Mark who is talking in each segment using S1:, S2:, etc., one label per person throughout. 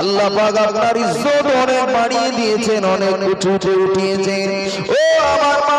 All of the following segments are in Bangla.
S1: আল্লাহ পাক আপনার ইজ্জত অনেক বাড়িয়ে দিয়েছেন অনেক উঠে উঠিয়েছেন। ও আমার মা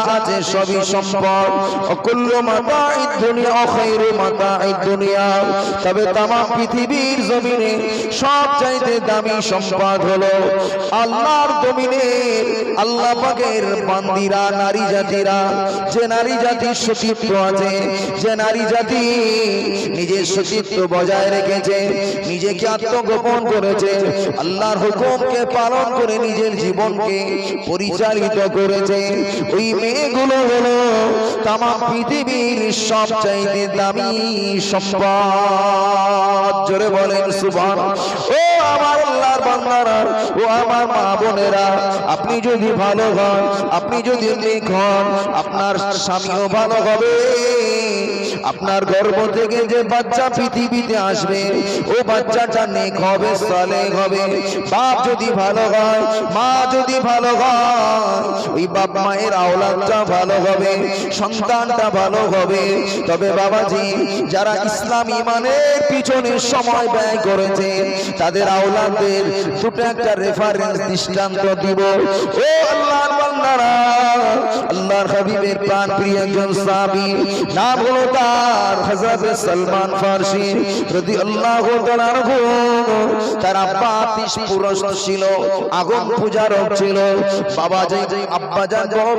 S1: আছে সবই সম্পদ। অকুল্য মাতা দুনিয়া, অখৈর মাতা দুনিয়া। তবে তামা পৃথিবীর জমিনে সব চাইতে দামি সম্পদ হলো আল্লাহর জমিনে আল্লাহ পাকের বান্দিরা, নারী জাতিরা। যে নারী জাতির সতীত্ব আছে, যে নারী জাতি নিজের সতীত্ব বজায় রেখেছে, নিজেকে আত্মগোপন করেছে, আল্লাহর হুকুমকে পালন করে নিজের জীবনকে পরিচালিত করেছে। ওই মেয়েগুলো হলো তাম পৃথিবীর সবচাইতে দামি সম্পদ। জোরে বলেন, সুবহান। ও আমার আল্লাহর বান্দারা, ও আমার মা বোনেরা, আপনি যদি ভালো হন, আপনি যদি নেক হন, আপনার স্বামীও ভালো হবে। আপনার গর্ভ থেকে যে বাচ্চা পৃথিবীতে আসবে, ও বাচ্চাটা নেক হবে সালে হবে। বাপ যদি ভালো হয়, মা যদি ভালো হয়, ওই বাপ মায়ের আওলাদটা ভালো হবে, সন্তানটা ভালো হবে। তবে বাবাজি, যারা ইসলাম ইমানের পিছনে সময় ব্যয় করেছে, তাদের আওলাদের দুটো একটা রেফারেন্স দৃষ্টান্ত দিব। ও আল্লাহর বান্দারা, আল্লাহর হাবিবের প্রাণ প্রিয় একজন সাহাবী, নাম হলো তার হযরত সালমান ফারসি রাদিয়াল্লাহু তাআলা তার আব্বা আতিশ পুরুষ ছিল, আগুন পূজারক ছিল। বাবা আব্বা যান বড়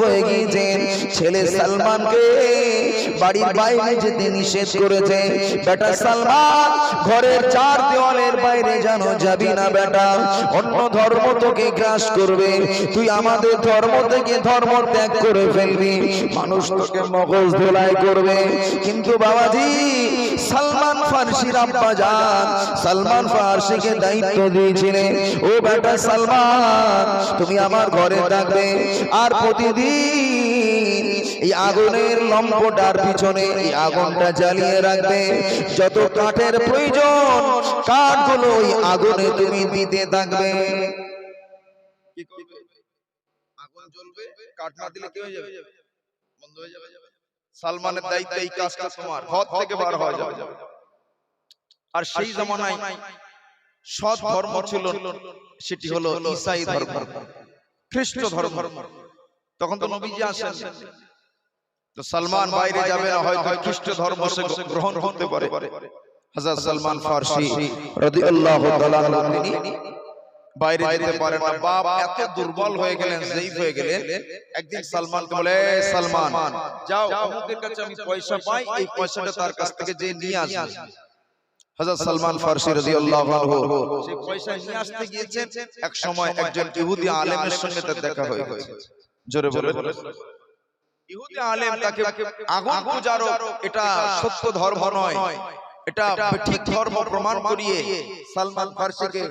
S1: হয়ে গিয়েছেন, ছেলে সালমানকে বাড়ির বাইরে যেতে নিষেধ করেছে। বেটা সালমান, ঘরের চার দেওয়ালের বাইরে যেন যাবি না বেটা, অন্য ধর্ম তোকে গ্রাস করবে। তুই আমাদের ধর্ম থেকে ধর্ম ত্যাগ করে ফেলবি। মানুষ তোকে মগজ ধোলাই করবে। কিন্তু বাবাজি, সালমান ফার্সির আব্বা যান সালমান ফার্সিকে দায়িত্ব দিয়েছিলেন। ও বেটা সালমান, তুমি আমার ঘরে থাকবে। আর প্রতিদিন এই আগুনের লম্পটার পিছনে এই আগুনটা জ্বালিয়ে রাখবে। যত কাঠের প্রয়োজন, কাঠগুলো ওই আগুনে তুমি দিতে থাকবে।
S2: আগুন জ্বলবে, কাঠ না দিলে কি হয়ে যাবে? বন্ধ হয়ে যাবে? সালমানের দায়িত্ব এই কাজটা তোমার। ঘর থেকে বার হয়ে যাবে। আর সেই জমানায় সৎ ধর্ম ছিল সেটি হলো ঈসাই ধর্ম। খ্রিস্ট ধর্ম। তখন তো নবীজি আসেন। তো সালমান বাইরে যাবে না হয়তো খ্রিস্ট ধর্ম সে গ্রহণ করতে পারে। হযরত সালমান ফারসি রাদিয়াল্লাহু তাআলা তিনি বাইরে যেতে পারে না। বাপ এত দুর্বল হয়ে গেলেন জয়ীফ হয়ে গেলেন। একদিন সালমানকে বলে সালমান যাও অমুকের কাছে আমি পয়সা পাই এই পয়সাটা তার কাছ থেকে যে নিয়ে আসবে। হযরত সালমান ফারসি রাদিয়াল্লাহু আনহু সেই পয়সা নিয়ে আসতে গিয়েছেন। এক সময় একজন ইহুদি আলেমের সঙ্গে তার দেখা হয়ে গেছে জোরে বলে ইহুদি আলেম তাকে আগুন এটা সত্য ধর্ম নয়। এটা ঠিক ধর্ম প্রমাণ করিয়ে সালমান ফার্সিকে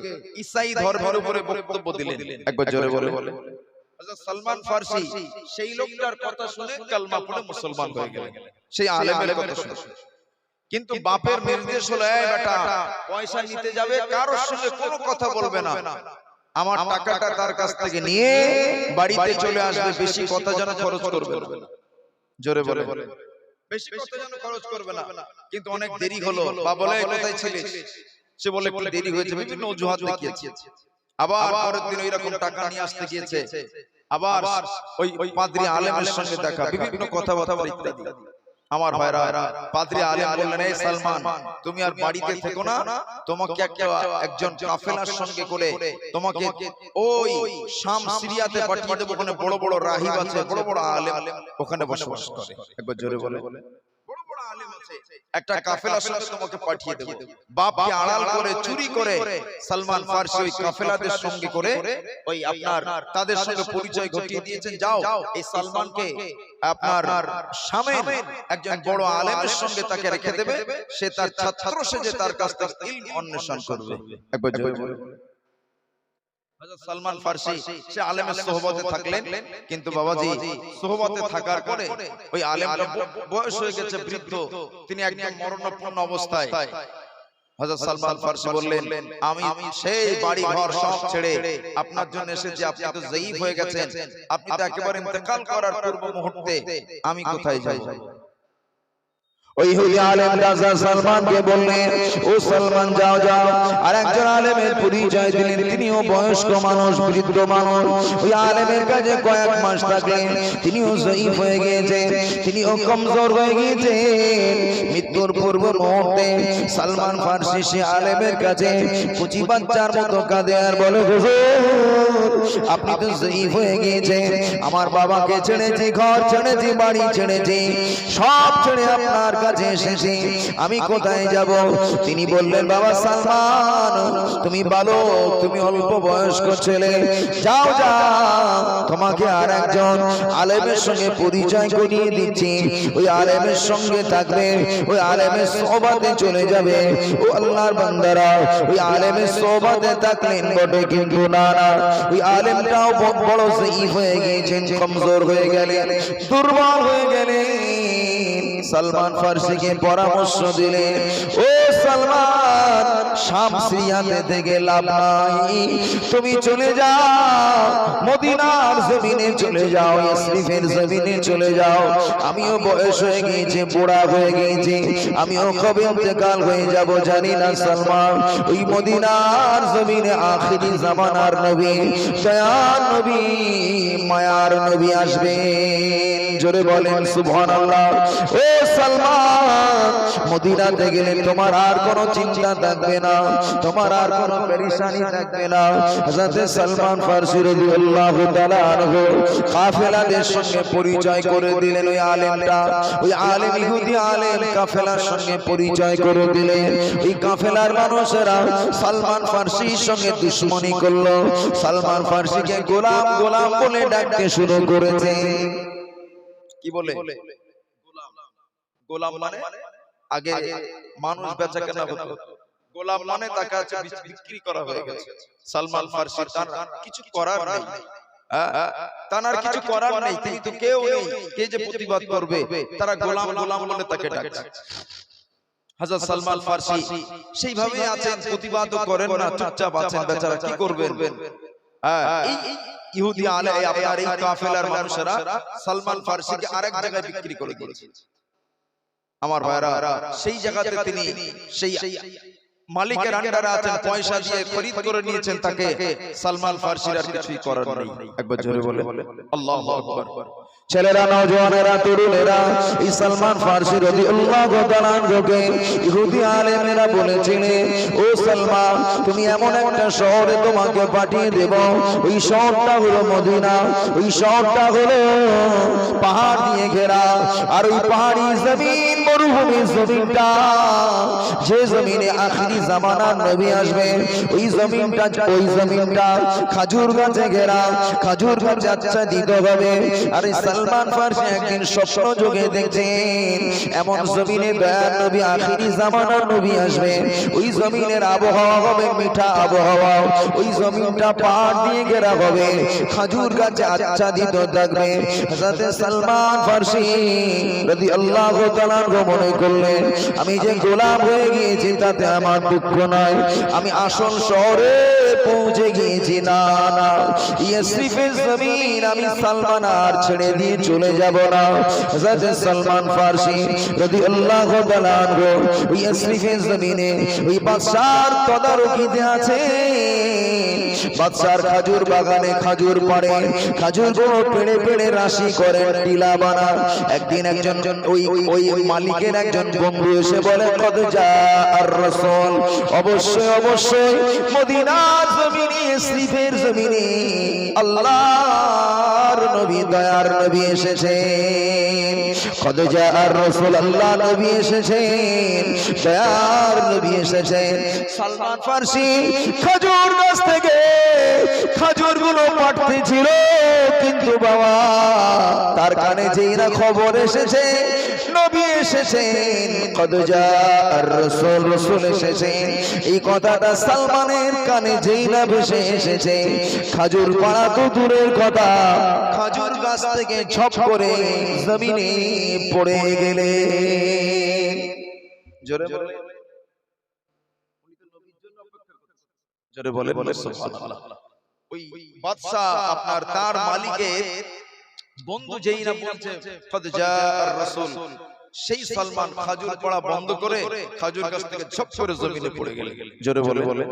S2: ইসাই ধর্মের উপরে বক্তব্য দিলেন। একবার জোরে বলে হযরত সালমান ফার্সি সেই লোকটার কথা শুনে কালমা পড়ে মুসলমান হয়ে গেলেন। সেই আলেমের কথা শুনে। কিন্তু বাপের নির্দেশ হলো এই বেটা পয়সা নিতে যাবে কারোর সঙ্গে কোনো কথা বলবে না। আমার টাকাটা তার কাছ থেকে নিয়ে বাড়িতে চলে আসবে বেশি কথা যেন খরচ করবে না। জোরে বলে বেশি কথা যেন খরচ করবে না। কিন্তু অনেক দেরি হলো। বা বলে কোথায় ছিলিস? সে বলে একটু দেরি হয়েছে বিভিন্ন অজুহাত দেখিয়েছে। আবার পরের দিন ওই রকম টাকা নিয়ে আসতে গিয়েছে। আবার ওই ওই পাদ্রী আলেমের সঙ্গে দেখা বিভিন্ন কথা কথা ইত্যাদি আমার ভাইরা পাদ্রি আলেম বললেন এই সালমান তুমি আর বাড়িতে থেকো না তোমাকে একটা একজন কাফেলার সঙ্গে করে তোমাকে ওই শাম সিরিয়াতে পাঠিয়ে দেবো ওখানে বড় বড় রাহিব আছে বড় বড় আলেম ওখানে বসবাস করে। একবার জোরে বলে বড় বড় আলেম আছে একটা কাফেলার সঙ্গে তোমাকে পাঠিয়ে দেবো। বাপকে আড়াল করে চুরি করে সালমান ফার্সি ওই কাফেলাদের সঙ্গে করে ওই আপনার তাদের সঙ্গে পরিচয় ঘটিয়ে দিয়েছেন। যাও এই সালমানকে আপনার সামনে একজন বড় আলেমের সঙ্গে তাকে রেখে দেবে। সে তার ছাত্র সেজে তার কাছ থেকে ইলম অন্বেষণ করবে। একবার সালমান ফার্সি সে আলেমের সোহবতে থাকলেন কিন্তু বাবাজি সোহবতে থাকার পরে ওই আলেমটা বয়স হয়ে গেছে বৃদ্ধ তিনি একদম মরণাপন্ন অবস্থায়। হযরত সালমান ফার্সি বললেন আমি সেই বাড়ি ঘর সব ছেড়ে আপনার জন্য এসেছি আপনি তো জয়ীফ হয়ে গেছেন আপনি তো একেবারে ইন্তেকাল করার পূর্ব মুহূর্তে আমি কোথায় যাব?
S1: ওই হুদি আলেম রাজা বললেন, ও সালমান, যাও যাও। আর একজন আলেমের পরিচয় দিলেন, তিনিও বয়স্ক মানুষ, বৃদ্ধ মানুষ। ওই আলেমের কাছে কয়েক মাস তিনিও হয়ে গিয়েছেন, তিনিও কমজোর হয়ে গিয়েছেন। মৃত্যুর পূর্ব মুহূর্তে সালমান ফার্সি সে আলেমের কাছে কুচি বাচ্চার মতো কাঁদে আর বলে আপনি তো জয়ীফ হয়ে গিয়েছেন। আমার বাবাকে ছেড়েছি, ঘর ছেড়েছি, বাড়ি ছেড়েছি। সব ছেড়ে আপনার কাছে এসেছি। আমি কোথায় যাব? তিনি বললেন বাবা সালমান তুমি ভালো তুমি অল্প বয়স্ক ছেলে। যাও যাও তোমাকে আর একজন আলেমের সঙ্গে পরিচয় করিয়ে দিচ্ছি। ওই আলেমের সঙ্গে থাকবে। ওই আলেমের সোবাতে চলে যাবে। ও আল্লাহর বান্দারা ওই আলেমের সোবাতে থাকলেন বটে কিন্তু না না। ওই আলেমটাও বড় জয়ীফ হয়ে গিয়েছেন কমজোর হয়ে গেলেন। দুর্বল হয়ে গেলেন। সালমান ফার্সিকে পরামর্শ দিলেন ও সালমান শাম সিরিয়াতে থেকে লাভ নাই। তুমি চলে যাও মদিনার জমিনে চলে যাও ইসরিফের জমিনে চলে যাও। আমিও বয়স হয়ে গিয়েছে বুড়া হয়ে গিয়েছি আমিও কবে ইন্তেকাল হয়ে যাব জানি না সালমান। ওই মদিনার জমিনে আখিরি জামানার নবী দয়ার নবী মায়ার নবী আসবেন। জোরে বলেন, সুবহানাল্লাহ। ও সালমান, মদিনাতে গেলে তোমার আর কোনো চিন্তা থাকবে না, তোমার আর কোনো পেরেশানি থাকবে না। হযরত সালমান ফারসি রাদিয়াল্লাহু তাআলা আনহু কাফেলাদের সঙ্গে পরিচয় করে দিলেন ওই আলেমটা। ওই আলেম, ইহুদি আলেম কাফেলার সঙ্গে পরিচয় করে দিলেন। এই কাফেলার মানুষেরা সালমান ফারসির সঙ্গে দুশ্মনী করল। সালমান ফারসিকে গোলাম গোলাম বলে ডাকতে শুরু করেছে।
S2: কি বলে? গোলাম। মানে? আগে মানুষ বেচা কেনা হতো গোলাম মানে তার কাছে বিক্রি করা হয়ে গেছে। সালমান ফার্সি তার কিছু করার নেই। তার কিছু করার নেই তিনি তো কেউ নেই। কে যে প্রতিবাদ করবে? তারা গোলাম গোলাম বলে তাকে ডাকছে। হাজার সালমান ফার্সি সেইভাবে আছেন প্রতিবাদও করেন না চুপচাপ আছেন বেচারা কি করবেন? ইহুদি আলে আপনার এই কাফেলার মানুষেরা সালমান ফার্সিকে আরেক জায়গায় বিক্রি করে দিয়েছে। আমার ভাইরা সেই জায়গাতে তিনি সেই মালিকের আন্ডারে আছেন পয়সা দিয়ে খরিদ করে নিয়েছেন তাকে সালমান ফার্সির আর কিছুই করার নেই। একবার জোরে বলে। আল্লাহু আকবার।
S1: ছেলেরা নওজওয়ানেরা তরুণেরা, এই সালমান ফার্সি তাআলা ইহুদি আলেমেরা বলেছিলেন ও সালমান, তুমি এমন একটা শহরে তোমাকে পাঠিয়ে দেব। ওই শহরটা হলো মদিনা। ওই শহরটা হলো পাহাড় দিয়ে ঘেরা। আর ওই পাহাড়ি জমিন মরুভূমি জমিনটা, যে জমিনে আখিরি জামানার নবী আসবে, ওই জমিনটা ওই জমিনটা খাজুর গাছে ঘেরা। খাজুর গাছে আচ্ছা দিতে হবে। আর এই সালমান ফার্সি একদিন স্বপ্ন যোগে দেখছেন এমন জমিনে দয়ার নবী আখিরি জামানার নবী আসবে ওই জমিনের আবহাওয়া হবে মিঠা আবহাওয়া। ওই জমিনটা পাহাড় দিয়ে ঘেরা হবে। খাজুর গাছে আচ্ছা দিত থাকবে হযরত সালমান ফার্সি রাদিয়াল্লাহু তাআলা মনে করলেন আমি যে গোলাম হয়ে গিয়েছি তাতে আমার দুঃখ নাই। আমি আসল শহরে পৌঁছে গিয়েছি না না। ইয়াসরিফের জমিন আমি সালমান আর ছেড়ে দিয়ে চলে যাব না। হযরত সালমান ফার্সি রাদিয়াল্লাহু তাআলা আনহু, ওই ইয়াসরিফের জমিনে ওই বাদশার তদারকিতে আছে। বাদশার খাজুর বাগানে খাজুর পাড়ে, খাজুরগুলো পেড়ে পেড়ে রাশি করেন টিলা বানান একদিন একজন ওই ওই মালিকের একজন বন্ধু এসে বলে কত যা আর রসল। অবশ্যই অবশ্যই, মদিনার জমিনে শ্রীফের জমিনে আল্লাহর নবী, দয়ার নবী এসেছেন। আর রসুল আল্লাহ নবী এসেছেন। দয়ার নবী এসেছেন। সালমান ফার্সি, খাজুর গাছ থেকে খাজুরগুলো কিন্তু বাবা, তার কানে যেই না খবর এসেছে, নবী এসেছেন। আর রসুল রসুল এসেছেন। এই কথাটা সালমানের কানে যেই না ভেসে এসেছে, খাজুর পাড়া তো দূরের কথা খাজুর গাছ থেকে ঝপ করে জমিনে পড়ে গেলে। জোরে বলে
S2: জোরে বলে বলে ওই বাদশা আপনার তার মালিকের বন্ধু যেই না বলছে রাসূল সেই সালমান খাজুর পড়া বন্ধ করে খাজুর গাছ থেকে ঝপ করে জমিনে পড়ে গেলেন।
S1: জোরে বলে বলে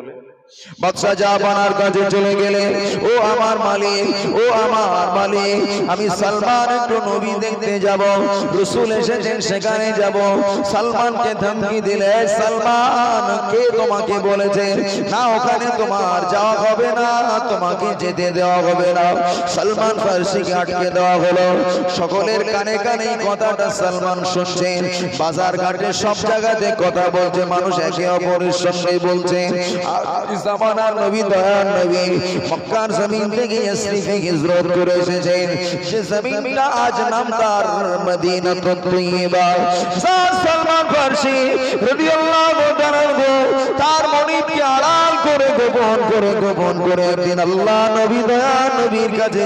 S1: বাদশাহ জাহাপানার কাছে চলে গেলে, ও আমার মালিক, ও আমার মালিক, আমি সালমান একটু নবী দেখতে যাব, রসুল এসেছেন সেখানে যাব। সালমানকে ধমকি দিলে সালমান, কে তোমাকে বলেছে? না, ওখানে তোমার যাওয়া হবে না, তোমাকে যেতে দেওয়া হবে না। সালমান ফার্সিকে আটকে দেওয়া হলো। সকলের কানে কানে কথাটা সালমান শুনছেন। বাজার ঘাটে সব জায়গাতে কথা বলছে, মানুষ একে অপরের সঙ্গে বলছে। আর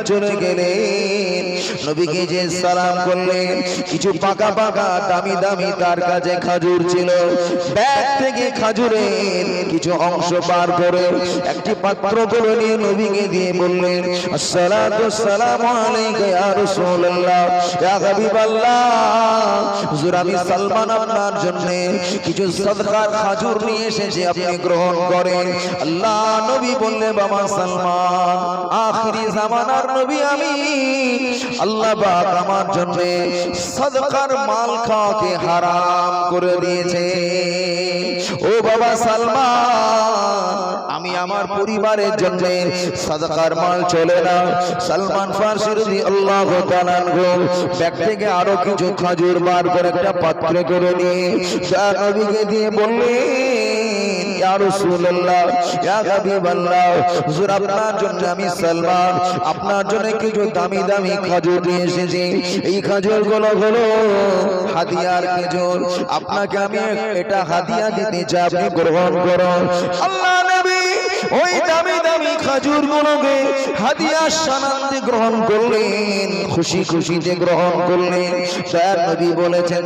S1: চলে গেলেন। নবীকে যে সালাম করলেন, কিছু পাকা পাকা দামি দামি তার কাছে খাজুর ছিল। ব্যাগ থেকে খাজুরের কিছু অংশ পার করে একটি পাত্র করে নিয়ে নবীকে দিয়ে বললেন, আসসালাতু আসসালামু আলাইকা ইয়া রাসূলুল্লাহ, ইয়া হাবিবাল্লাহ। হুজুর, আমি সালমান আপনার জন্য কিছু নিয়ে এসেছি, আপনি গ্রহণ করেন। আল্লাহ নবী বললেন, বাবা সালমান, আখিরি জামানার নবী আমি। আল্লাহ পাক আমার জন্য সদকার মাল খাওয়াকে হারাম করে দিয়েছে ও বাবা সালমান আমি আমার পরিবারের জন্য সাদাকার মাল চলে না সালমান ফার্সি রদি আল্লাহ ব্যাগ থেকে আরও কিছু খাজুর বার করে একটা পাত্রে করে নিয়ে সাহাবীকে দিয়ে বললেন ইয়া আপনার জন্য কিছু দামি দামি খাজুর নিয়ে এসেছি। এই খাজুরগুলো হলো হাদিয়ার খেজুর। আপনাকে আমি এটা হাদিয়া দিতে চাই, আপনি গ্রহণ করুন। আল্লাহ ওই দামি দামি খাজুর গুলোকে হাদিয়া সানান্তে গ্রহণ করলেন, খুশি খুশিতে গ্রহণ করলেন। দয়ার নবী বলেছেন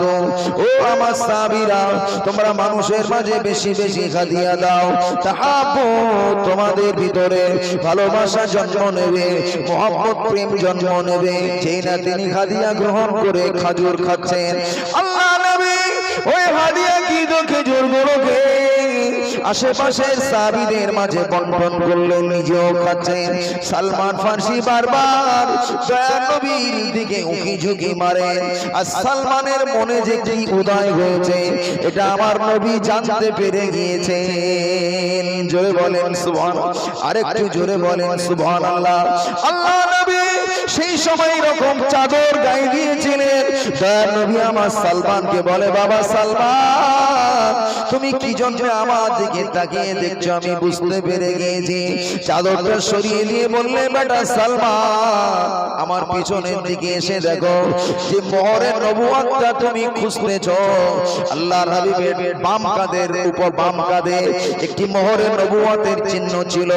S1: তো ও আমার সাবিরা তোমরা মানুষের মাঝে বেশি বেশি হাদিয়া দাও। তাহাবো তোমাদের ভিতরে ভালোবাসা জন্ম নেবে মোহাম্মদ প্রেম জন্ম নেবে। যেই না তিনি হাদিয়া গ্রহণ করে খাজুর খাচ্ছেন। আল্লাহ নবী, ওই হাদিয়া কি তো খেজুর গুলোকে আশেপাশের সাবিদের মাঝে বন্টন করলেন নিজেও খাচ্ছেন। সালমান ফার্সি বারবার নবীর দিকে উকি ঝুঁকি মারেন। আর সালমানের মনে যে কি উদয় হয়েছে, এটা আমার নবী জানতে পেরে গিয়েছেন। জোরে বলেন সুবহান আরেকটু জোরে বলেন সুবহান আল্লাহ আল্লাহ নবী সেই সময় এরকম চাদর গায়ে দিয়েছিলেন। দয়া নবী আমার সালমানকে বলে, বাবা সালমান, তুমি কি জন্য আমার দিকে তাকিয়ে দেখছ? আমি বুঝতে পেরে গিয়েছি। চাদরটা সরিয়ে দিয়ে বললে, বেটা সালমান, আমার পিছনের দিকে এসে দেখো যে মোহরের নবুয়াতটা তুমি খুঁজতেছ। আল্লাহর হাবিবের বাম কাদের উপর বাম কাঁধে একটি মোহরের নবুয়াতের চিহ্ন ছিল।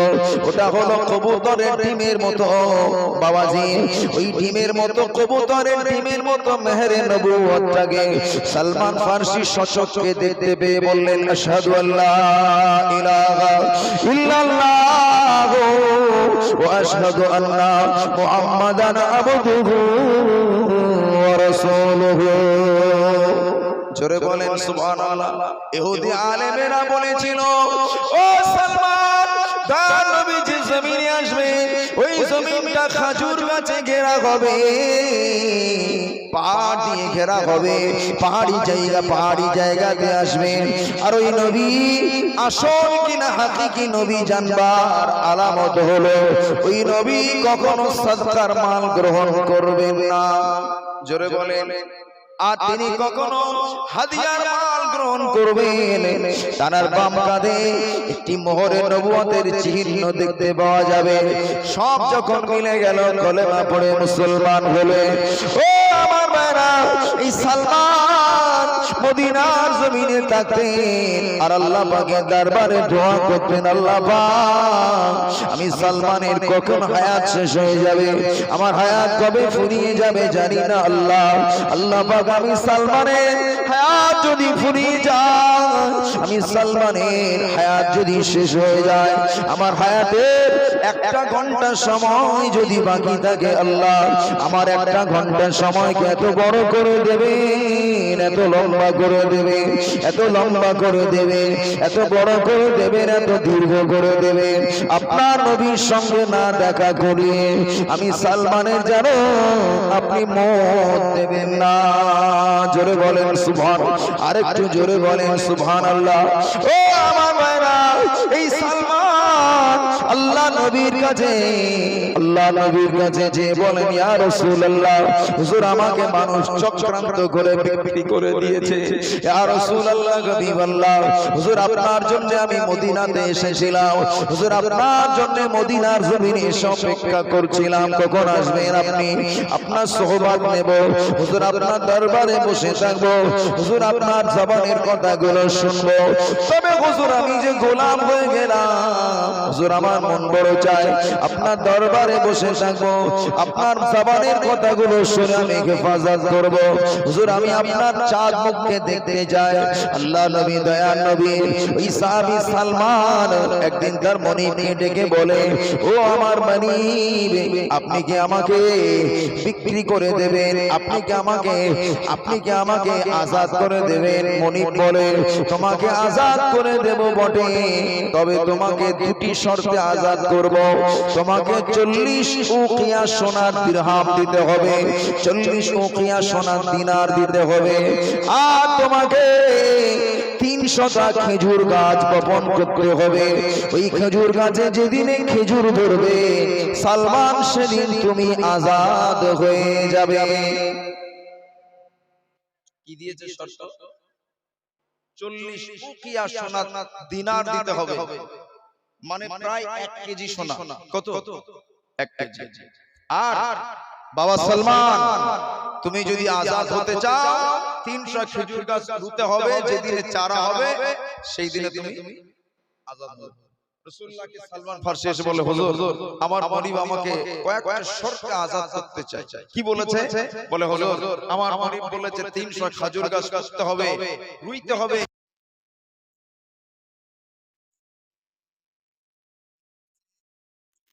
S1: ওটা হলো কবুতরের ডিমের মতো। বাবাজি ওই ডিমের মতো কবুতরের ডিমের মতো নবুয়াতটাকে সালমান ফার্সি সচককে দেখতে পেয়ে বললেন, আশহাদু আল্লাহ ইলাহা ইল্লাল্লাহ ওয়া আশহাদু আন্না মুহাম্মাদান আবদুহু ওয়া রাসূলুহু। জোরে বলেন, সুবহানাল্লাহ। ইহুদি আলেমেরা বলেছিল, ও সালমান নবী জমিনে আসবে ওই জমিনটা খাজুর গাছে ঘেরা হবে। পাহাড় দিয়ে ঘেরা হবে। পাহাড়ি জায়গা, পাহাড়ি জায়গাতে আসবে আর ওই নবী আসল কিনা হাকিকি নবী জানবার আলামত হলো, ওই নবী কখনো সৎকার মাল গ্রহণ করবেন না। জোরে বলেন। আর তিনি কখনো হাদিয়ার মাল গ্রহণ করবেন। তানার বাম কাঁধে একটি মোহরে নবুয়তের চিহ্ন দেখতে পাওয়া যাবে। সব যখন মিলে গেল কলেমা পড়ে মুসলমান হলে। ও আমার ভাইরা এই সালমান মদিনার জমিনে থাকতেন। আর আল্লাহ পাকের দরবারে দোয়া করতেন আল্লাহ পাক আমি সালমানের কখন হায়াত শেষ হয়ে যাবে? আমার হায়াত কবে ফুরিয়ে যাবে জানি না আল্লাহ। আল্লাহ পাক আমি সালমানের হায়াত যদি ফুরিয়ে যায়, আমি সালমানের হায়াত যদি শেষ হয়ে যায়, আমার হায়াতের একটা ঘণ্টা সময় যদি বাকি থাকে আল্লাহ, আমার একটা ঘণ্টা সময়কে এত বড় করে দেবেন, এত লম্বা করে দেবে এত লম্বা করে দেবে এত বড় করে দেবেন, এত দীর্ঘ করে দেবেন। আপনার নবীর সঙ্গে না দেখা করিয়ে আমি সালমানের জানো আপনি মত দেবেন না। জোরে বলেন সুভান আরেকটু জোরে বলেন সুভান আল্লাহ ও আমার এই সালমান, আল্লাহ নবীর কাছে আল্লাহ নবীর কাছে যে বলেন, ইয়া রাসূলুল্লাহ, হুজুর আমাকে মানুষ চক্রান্ত করে বিক্রি করে দিয়েছে। ইয়া রাসূলুল্লাহ হাবিবাল্লাহ হুজুর আপনার জন্য আমি মদিনাতে এসেছিলাম। হুজুর আপনার জন্য মদিনার জমিনে অপেক্ষা করছিলাম। কখন আসবেন আপনি? আপনার সোহবাত নেব। হুজুর আপনার দরবারে বসে থাকব। হুজুর আপনার জবানের কথাগুলো শুনব। তবে হুজুর, আমি যে গোলাম হয়ে গেলাম। হুজুর, আমার মন বড় চাই আপনার দরবারে বসে থাকব। আপনার জবানের কথাগুলো শুনে আমি হেফাজত করব। হুজুর, আমি আপনার চাঁদ মুখকে দেখতে যাই আল্লাহ নবী, দয়া নবী ওই সাহাবী সালমান একদিন তার মনিবকে ডেকে বলে, ও আমার মনিব, আপনি কি আমাকে বিক্রি করে দেবেন? আপনি কি আমাকে, আপনি কি আমাকে আজাদ করে দেবেন? মনিব বলে, তোমাকে আজাদ করে দেব বটে, তবে তোমাকে দুটি শর্তে আজাদ করব। তোমাকে চল্লিশ খেজুর গাছ বপন করতে হবে। ওই খেজুর গাছে যেদিনে খেজুর ধরবে, সালমান সেদিন তুমি আজাদ হয়ে যাবে।
S2: কি দিয়েছে চল্লিশ দিনার দিতে হবে। মানে প্রায় এক কেজি সোনা। কত? এক কেজি আর বাবা সালমান তুমি যদি আজাদ হতে চাও তিনশো খেজুর গাছ রুতে হবে যেদিনে চারা হবে সেই দিনে তুমি আজাদ হবে। রাসূলুল্লাহকে সালমান ফার্সি এসে বলে হুজুর আমার মনিব আমাকে কয়েকটা শর্তে আজাদ করতে চাই কি বলেছে? বলে হুজুর আমার মনিব বলেছে 300 খেজুর গাছ করতে হবে রুইতে হবে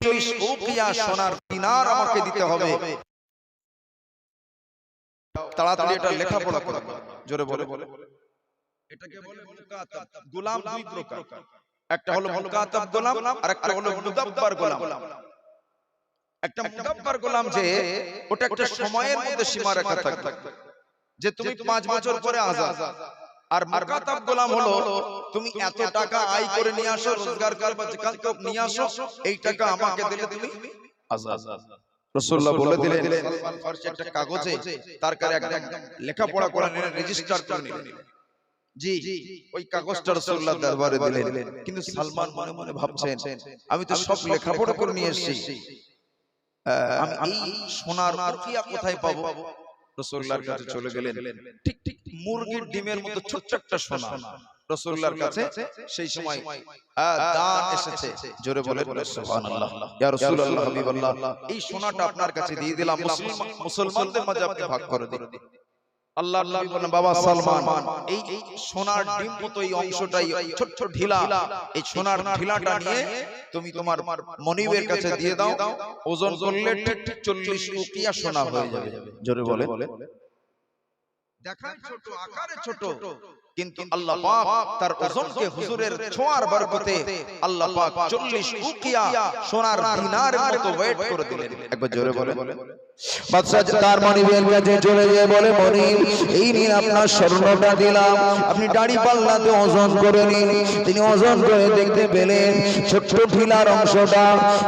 S2: চল্লিশ উকিয়া সোনার দিনার আমাকে দিতে হবে। তাড়াতাড়ি এটা লেখাপড়া করো। জোরে বলে। বলে এটাকে বলে মুকাতাব। গোলাম দুই প্রকার। একটা হলো মুকাতাব গোলাম আর একটা হলো মুদাব্বার গোলাম। একটা মুদাব্বার গোলাম যে ওটা একটা সময়ের মধ্যে সীমা রেখা থাকবে। যে তুমি পাঁচ বছর পরে আজাদ। আর মুকাতাব গোলাম হলো তুমি এত টাকা আয় করে নিয়ে আসো রোজগার কর বা যেখান থেকে নিয়ে আসো এই টাকা আমাকে দিলে তুমি আজাদ। রাসূলুল্লাহ বলে দিলেন সালমান ফারসি একটা কাগজে তার কাছে একদম লেখাপড়া করে নিলেন রেজিস্টার করে নিলেন। জি ওই কাগজটা রাসূলুল্লাহ দরবারে দিলেন। কিন্তু সালমান মনে মনে ভাবছেন আমি তো সব লেখাপড়া করে নিয়ে এসেছি। আমি এই সোনার কোথায় পাবো? রাসূলুল্লাহর কাছে চলে গেলেন। ঠিক ঠিক মুরগির ডিমের মতো ছোট্ট একটা সোনা। রসুল্লার কাছে সেই সময় দান এসেছে। জোরে বলে সুবহানাল্লাহ। ইয়া রাসূলুল্লাহ হাবিবাল্লাহ। এই সোনাটা আপনার কাছে দিয়ে দিলাম মুসলমানদের মাঝে আপনি ভাগ করে দিন। আল্লাহ আল্লাহ বলেন বাবা সালমান এই সোনার ডিম মতো এই অংশটাই ছোট ছোট ঢিলা এই সোনার ঢিলাটা নিয়ে তুমি তোমার মনিবের কাছে দিয়ে দাও ওজন করলে ঠিক চল্লিশ উকিয়া সোনা হয়ে যাবে। জোরে বলে
S1: এই আপনার দিলাম। আপনি দাড়ি পাল্লাতে ওজন করে নিন। তিনি ওজন করে দেখতে পেলেন ছোট্ট ঢিলার অংশটা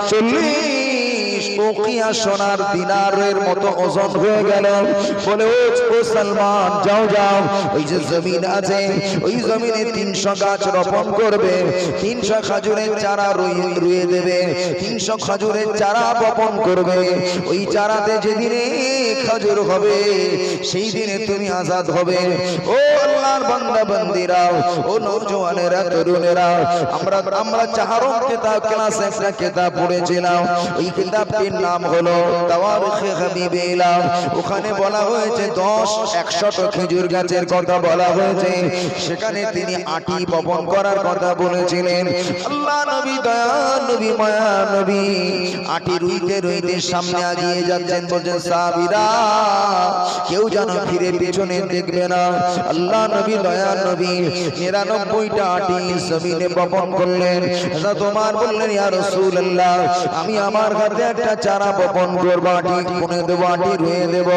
S1: 40 উকিয়া সোনার দিনারের মতো ওজন হয়ে গেল। বলে, ও সালমান, যাও যাও। ওই যে জমিন আছে, ওই জমিনে তিনশো গাছ রোপণ করবে। তিনশো খাজুরের চারা রুয়ে রুয়ে দেবে। তিনশো খাজুরের চারা বপন করবে। ওই চারাতে যেদিনে খাজুর হবে সেই দিনে তুমি আজাদ হবে। ও আল্লাহর বান্দা বান্দিরা ও নওজওয়ানেরা তরুণেরা আমরা আমরা চাহারম কিতাব ক্লাস একটা কিতাব পড়েছিলাম। ওই কিতাবটির নাম হলো তাওয়ারিখে হাবিবিল্লাহ ওখানে বলা হয়েছে 10 100 খেজুর গাছের কথা বলা হয়েছে। সেখানে তিনি আটি বপন করার কথা বলেছিলেন। আল্লাহ নবী দয়া নবী মায়া নবী আটি রুইতে রুইতে সামনে আগিয়ে যাচ্ছেন বলছেন সাবিরা কেউ যেন ফিরে পেছনে দেখবে না। আল্লাহ নবী, দয়া নবী, নিরানব্বইটা আটি জমিনে বপন করলেন। তোমার বললেন, ইয়া রাসূলুল্লাহ, আমি আমার হাতে একটা চারা বপন করব, আটি কোনে দেবো, আটি রুয়ে দেব।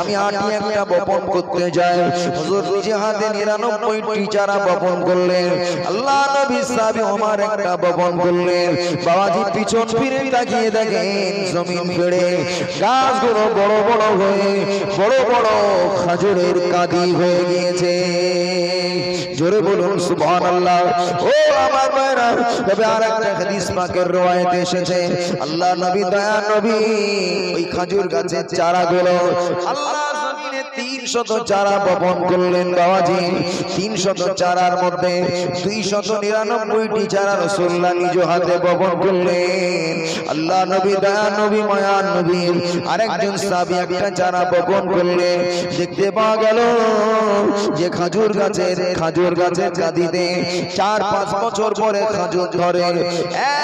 S1: আমি আটি একটা বপন করতে যাই। হুজুর নিজে হাতে নিরানব্বইটি চারা বপন করলেন। আল্লাহ নবী সাহাবী ওমর একটা বপন করলেন। বাবাজি পিছন ফিরে তাকিয়ে দেখেন, জমিন ফেড়ে, গাছগুলো বড় বড় হয়ে বড় বড় খাজুরের কাদি হয়ে গিয়েছে। জোরে বলুন, সুবহানাল্লাহ। ও আমার ভাইরা, তবে আর একটা হাদিস পাকের রওয়ায়েতে এসেছে। আল্লাহ নবী, দয়া নবী, ওই খাজুর গাছের চারাগুলো আল্লাহ জমিনে 300 চারা বপন করলেন বাবাজি। 300 চারার মধ্যে 299টি চারা রাসূলুল্লাহ নিজ হাতে বপন করলেন। আল্লাহ নবী, দয়া নবী, মায়া নবী, আরেকজন সাহাবী একটা চারা বপন করলেন। দেখতে পাওয়া গেল যে খাজুর গাছের খাজুর গাছের কাঁদিতে চার পাঁচ বছর পরে খাজুর ধরে।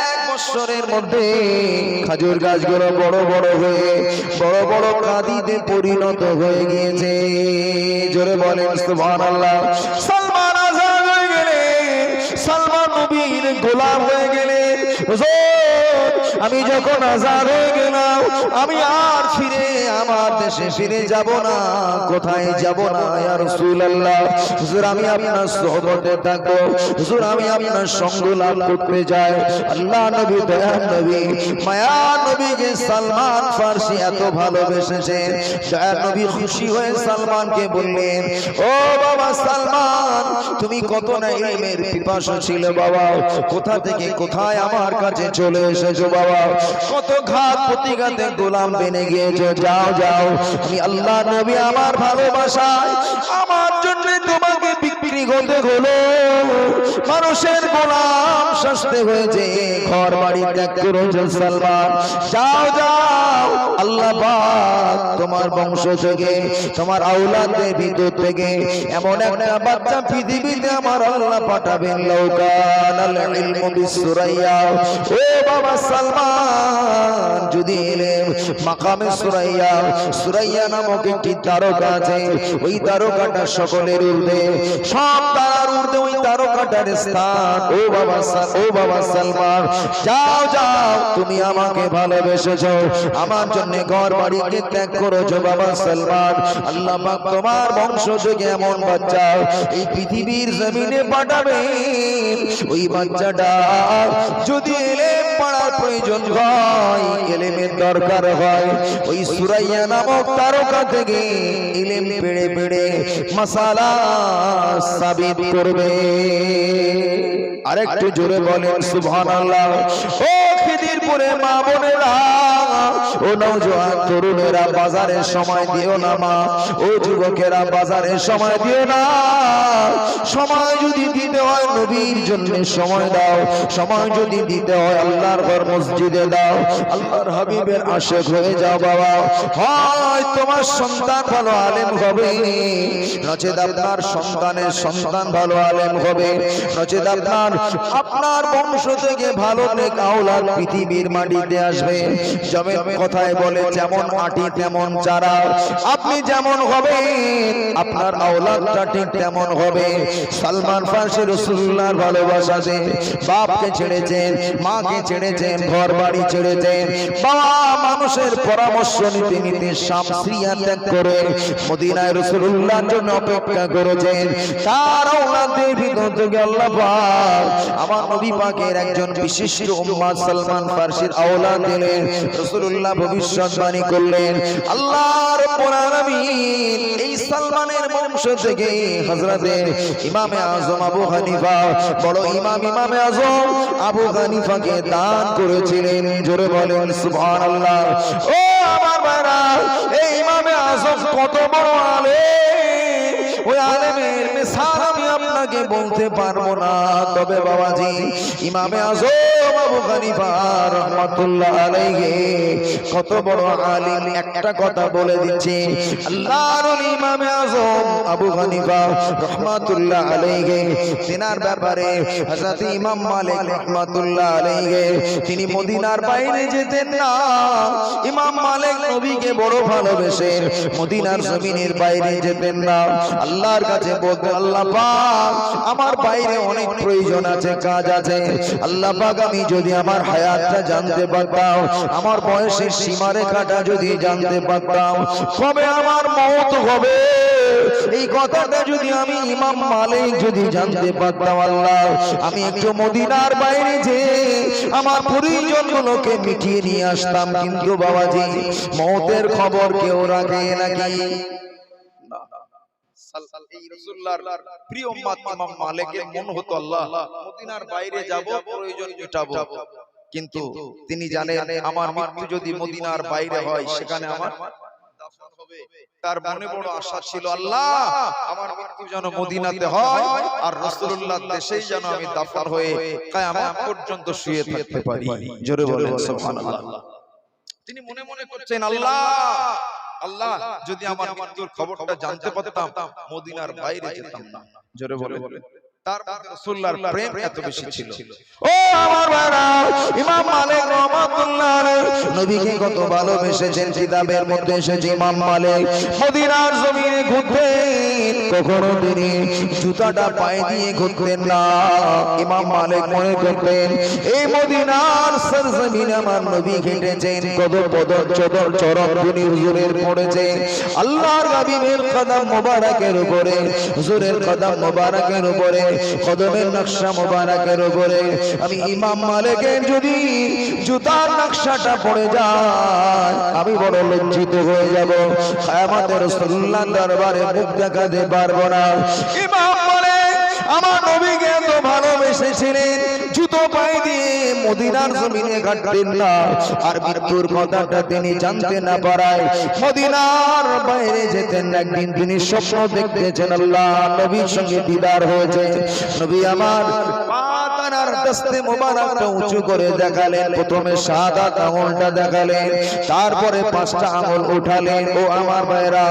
S1: এক বছরের মধ্যে খাজুর গাছগুলো বড় বড় হয়ে, বড় বড় কাঁদিতে পরিণত হয়ে গিয়েছে জোরে বলেন সুবহানাল্লাহ। সালমান আজাদ হয়ে গেলে সালমান নবীর গোলাম হয়ে গেলে আমি যখন আজাদ হয়ে গেলাম আমি আর ফিরে আমার দেশে ফিরে যাব না। কোথায় যাব না ইয়া রাসূলুল্লাহ? হুজুর আমি আপনার সোহবতে থাকব। হুজুর আমি আপনার সঙ্গ লাভ করতে যাই। আল্লাহ নবী দয়া নবী মায়া নবীকে সালমান ফারসি এত ভালোবেসেছেন। দয়া নবী খুশি হয়ে সালমানকে বললেন ও বাবা সালমান তুমি কত না ইলমের পিপাসা ছিল বাবা? কোথা থেকে কোথায় আমার কাছে চলে এসেছ বাবা। কত ঘাত প্রতিঘাতে গোলাম বেনে গিয়েছো। যাও যাও। আমি আল্লাহ নবী আমার ভালোবাসায়, আমার জন্য তোমাকে বিক্রি করতে হলো মানুষের গোলাম সস্তে হয়েছে। ঘর বাড়ি ত্যাগ করেছ সালমান। যাও যাও, আল্লাহ তোমার বংশ থেকে, তোমার থেকে, এমন একটা বাচ্চা পৃথিবীতে আমার আল্লাহ পাঠাবেন। বিসুরাইয়া। ও বাবা সালমান, যদি মাকামে সুরাইয়া সুরাইয়া নামক একটি তারকা আছে, ওই তারকাটা সকলের ঊর্ধ্বে। সব তারার ঊর্ধ্বে ওই তারকাটার স্থান। ও বাবা ও বাবা সালমান, যাও যাও, তুমি আমাকে ভালোবেসেছো। আমার জন্য ঘর বাড়িকে ত্যাগ করেছ বাবা সালমান। আল্লাহ তোমার বংশ থেকে এমন বাচ্চা এই পৃথিবীর জমিনে পাঠাবেন ওই বাচ্চাটা যদি এলেম পড়ার প্রয়োজন হয়, এলেমের দরকার হয়। ওই সুরাইয়া নামক তারকা থেকে ইলেম পেড়ে পেড়ে মশালা সাবিত করবে। আরেকটু জোরে বলেন সুবহানাল্লাহ। ও খিদিরপুরে মা বোনেরা ও নওজোয়ান তরুণেরা বাজারে সময় দিও না মা। ও যুবকেরা বাজারে সময় দিও না। সময় যদি দিতে হয় নবীর জন্য সময় দাও। সময় যদি দিতে হয় আল্লাহর ঘর মসজিদে দাও। আল্লাহর হাবিবের আশেক হয়ে যাও বাবা। হয় তোমার সন্তান ভালো আলেম হবে। নচেত আপনার সন্তানের সন্তান ভালো আলেম হবে। নচেত আপনার আপনার বংশ থেকে ভালো নেক আওলাদ পৃথিবী পৃথিবীর মাটিতে আসবে। জমের কথায় বলে, যেমন আটি, তেমন চারা। আপনি যেমন হবে আপনার আওলাদটা ঠিক তেমন হবে। সালমান ফার্সি রসুল্লাহর ভালোবাসাতে বাপকে ছেড়েছেন, মাকে ছেড়েছেন ঘর বাড়ি ছেড়েছেন। বাবা মানুষের পরামর্শ নিতে নিতে শামসিয়া ত্যাগ করে মদিনায় রসুল্লাহর জন্য অপেক্ষা করেছেন। তার আওলাদের ভিতর থেকে আল্লাহ আমার পাকের একজন বিশিষ্ট উম্মাদ সালমান ফার্সির আওলাদ দিলেন রসুল্লাহ ভবিষ্যৎবাণী করলেন। আল্লাহ রাব্বুল আলামিন এই সালমানের বংশ থেকে হযরতে ইমামে আজম আবু হানিফা, বড় ইমাম ইমামে আজম আবু হানিফাকে দান করেছিলেন। জোরে বলেন, সুবহানাল্লাহ। ও আমার ভাইরা, এই ইমামে আজম কত বড় আলেম। ওই আলেমের মিসাল আপনাকে বলতে পারব না। তবে বাবাজি, ইমামে আজম আবু হানিফা কত বড় আলিম একটা কথা বলে দিচ্ছি। আল্লাহর ইমামে আবু ব্যাপারে হযরত ইমাম মালিক তিনি মদিনার বাইরে যেতেন না। ইমাম মালিক নবীকে বড় ভালোবেসেন মদিনার জমিনের বাইরে যেতেন না। আল্লাহর কাছে বলতেন, আল্লাহ পাক আমার বাইরে অনেক প্রয়োজন আছে কাজ আছে। আল্লাহ পাক আমি যদি আমার হায়াতটা জানতে পারতাম আমার বয়সের সীমারেখাটা যদি জানতে পারতাম কবে আমার মত হবে? এই কথাটা যদি আমি ইমাম মালিক যদি জানতে পারতাম আল্লাহ আমি একটু মদিনার বাইরে যে আমার পরিজনগুলোকে মিটিয়ে নিয়ে আসতাম। কিন্তু বাবাজি মতের খবর কেউ রাখে নাকি?
S2: এই রাসূলুল্লাহর প্রিয় উম্মাত ইমাম মালিকের মন হতো আল্লাহ। মদিনার বাইরে যাব প্রয়োজন মেটাবো। কিন্তু তিনি জানেন আমার মৃত্যু যদি মদিনার বাইরে হয় সেখানে আমার দাফন হবে। তার মনে বড় আশা ছিল আল্লাহ আমার মৃত্যু যেন মদিনাতে হয় আর রাসূলুল্লাহ দেশেই যেন আমি দাফন হয়ে কিয়ামত পর্যন্ত শুয়ে থাকতে পারি। জোরে বলেন সুবহানাল্লাহ। তিনি মনে মনে করছেন আল্লাহ আল্লাহ যদি আমার মৃত্যুর খবরটা জানতে পারতাম মদিনার বাইরে যেতাম না। জোরে বলে তার মধ্যে রাসূলুল্লাহর প্রেম এত বেশি ছিল।
S1: ও আমার ইমাম মালিক রহমাতুল্লাহ নবীকে কত ভালোবেসেছেন কিতাবের মধ্যে এসেছে ইমাম মালিক। মদিনার জমিনে ঘুরতেন কখনো তিনি জুতাটা পায়ে দিয়ে ঘুরতেন না। ইমাম মালিক মনে করতেন, এই মদিনার সরজমিনে আমার নবী হেঁটেছেন, কত পদ চদর চরম তিনি হুজুরের পড়েছে। আল্লাহর হাবিবের কদম মোবারকের উপরে, হুজুরের কদম মোবারকের উপরে, কদমের নকশা মোবারকের উপরে। আমি ইমাম মালিকের যদি জুতার নকশাটা পড়ে যায়, আমি বড় লজ্জিত হয়ে যাব। আমাদের রাসূলুল্লাহ দরবারে মুখ দেখাতে পারব না। ইমাম বলে, আমার নবীকে এত ভালোবেসেছিলেন, জুতো পায়ে দিয়ে মদিনার জমিনে ঘাটতেন না। আর মৃত্যুর কথাটা তিনি জানতে না পারায় মদিনার বাইরে যেতেন একদিন। তিনি স্বপ্ন দেখতেছেন, আল্লাহ নবীর সঙ্গে দিদার হয়েছে নবী আমার দস্তে উঁচু করে দেখালেন। প্রথমে সাদা আঙুলটা দেখালেন, তারপরে পাঁচটা আঙুল উঠালেন। ও আমার ভাইরা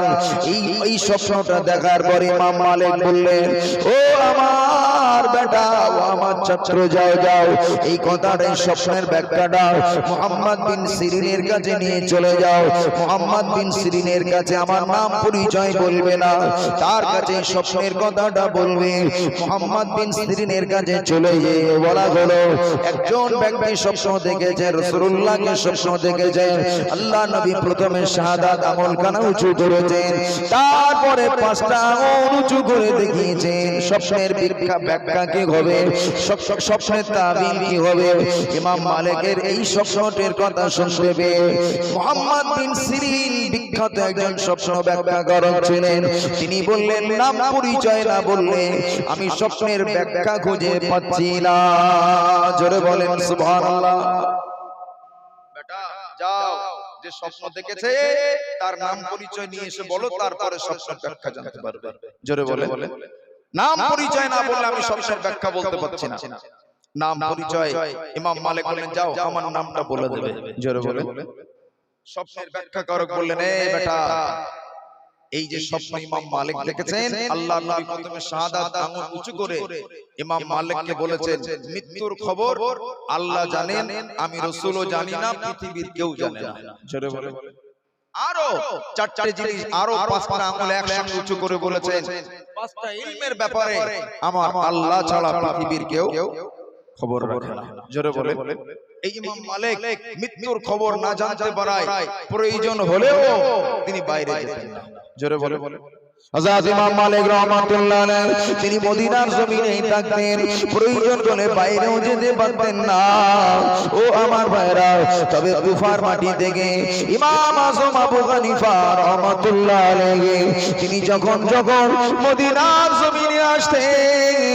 S1: এই এই স্বপ্নটা দেখার পরে ইমাম মালিক বললেন, ও আমার বেটা, ও আমার ছাত্র, যাও যাও। এই কথাটা এই স্বপ্নের ব্যাখ্যাটা। মোহাম্মদ বিন সিরিনের কাছে নিয়ে চলে যাও। মোহাম্মদ বিন সিরিনের কাছে আমার নাম পরিচয় বলবে না। তার কাছে স্বপ্নের কথাটা বলবে। মোহাম্মদ বিন সিরিনের কাছে চলে গিয়ে বলা হলো একজন ব্যক্তি স্বপ্ন দেখেছে রসুল্লাহকে স্বপ্ন দেখেছে আল্লাহ নবী প্রথমে শাহাদাত আমল কানা উঁচু করেছেন তারপরে পাঁচটা উঁচু করে দেখিয়েছেন স্বপ্নের ব্যাখ্যা ব্যাখ্যা কি হবে স্বপ্নের তাবিল কি হবে ইমাম মালিকের এই স্বপ্নটির কথা পেয়ে মোহাম্মদ বিন সিরিন বিখ্যাত একজন স্বপ্ন ব্যাখ্যাকারক ছিলেন। তিনি বললেন নাম পরিচয় না বললে আমি স্বপ্নের ব্যাখ্যা খুঁজে পাচ্ছি না। জোরে বলেন সুবহানাল্লাহ।
S2: বেটা যাও যে স্বপ্ন দেখেছে তার নাম পরিচয় নিয়ে এসে বলো তারপরে স্বপ্নের ব্যাখ্যা জানতে পারবে। জোরে বলে নাম পরিচয় না বললে আমি স্বপ্নের ব্যাখ্যা বলতে পারছি না। নাম পরিচয় ইমাম মালিক বললেন যাও আমার নামটা বলে দেবে। জোরে বলে স্বপ্নের ব্যাখ্যা করক বললেন এই বেটা এই যে স্বপ্ন ইমাম মালিক দেখেছেন আল্লাহ নবী প্রথমে শাহাদাত আঙ্গুল উঁচু করে ইমাম মালিককে বলেছেন মৃত্যুর খবর আল্লাহ জানেন আমি রসুলও জানি না পৃথিবীর কেউ জানে না। জোরে বলে। আরও চারটে জিনিস আরও পাঁচটা আঙ্গুল একসঙ্গে উঁচু করে বলেছেন। পাঁচটা ইলমের ব্যাপারে আমার আল্লাহ ছাড়া পৃথিবীর কেউ খবর রাখে না। জোরে বলে এই ইমাম মালিক মৃত্যুর খবর না জানতে পারায় প্রয়োজন হলেও তিনি বাইরে যেতেন না। জোরে বলে
S1: হযরত ইমাম মালিক রাহমাতুল্লাহ আলাইহি তিনি মদিনার জমিনেই থাকতেন। প্রয়োজন হলে বাইরেও যেতে পারতেন না। ও আমার ভাইরা তবে কুফার মাটি থেকে ইমাম আজম আবু হানিফা রাহমাতুল্লাহ আলাইহি তিনি যখন যখন মদিনার জমিনে আসতেন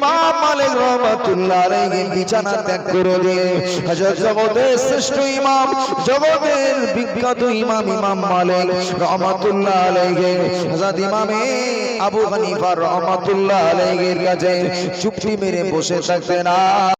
S1: ইমাম মালিক রহমাতুল্লাহ আলাইহি বিছানা ত্যাগ করে দিয়ে হযরত জগতের শ্রেষ্ঠ ইমাম, জগতের বিখ্যাত ইমাম ইমাম মালিক রহমাতুল্লাহ আলাইহি। হযরত ইমামে আবু হানিফা রহমাতুল্লাহ আলাইহির কাছে চুপটি মেরে বসে থাকতেন।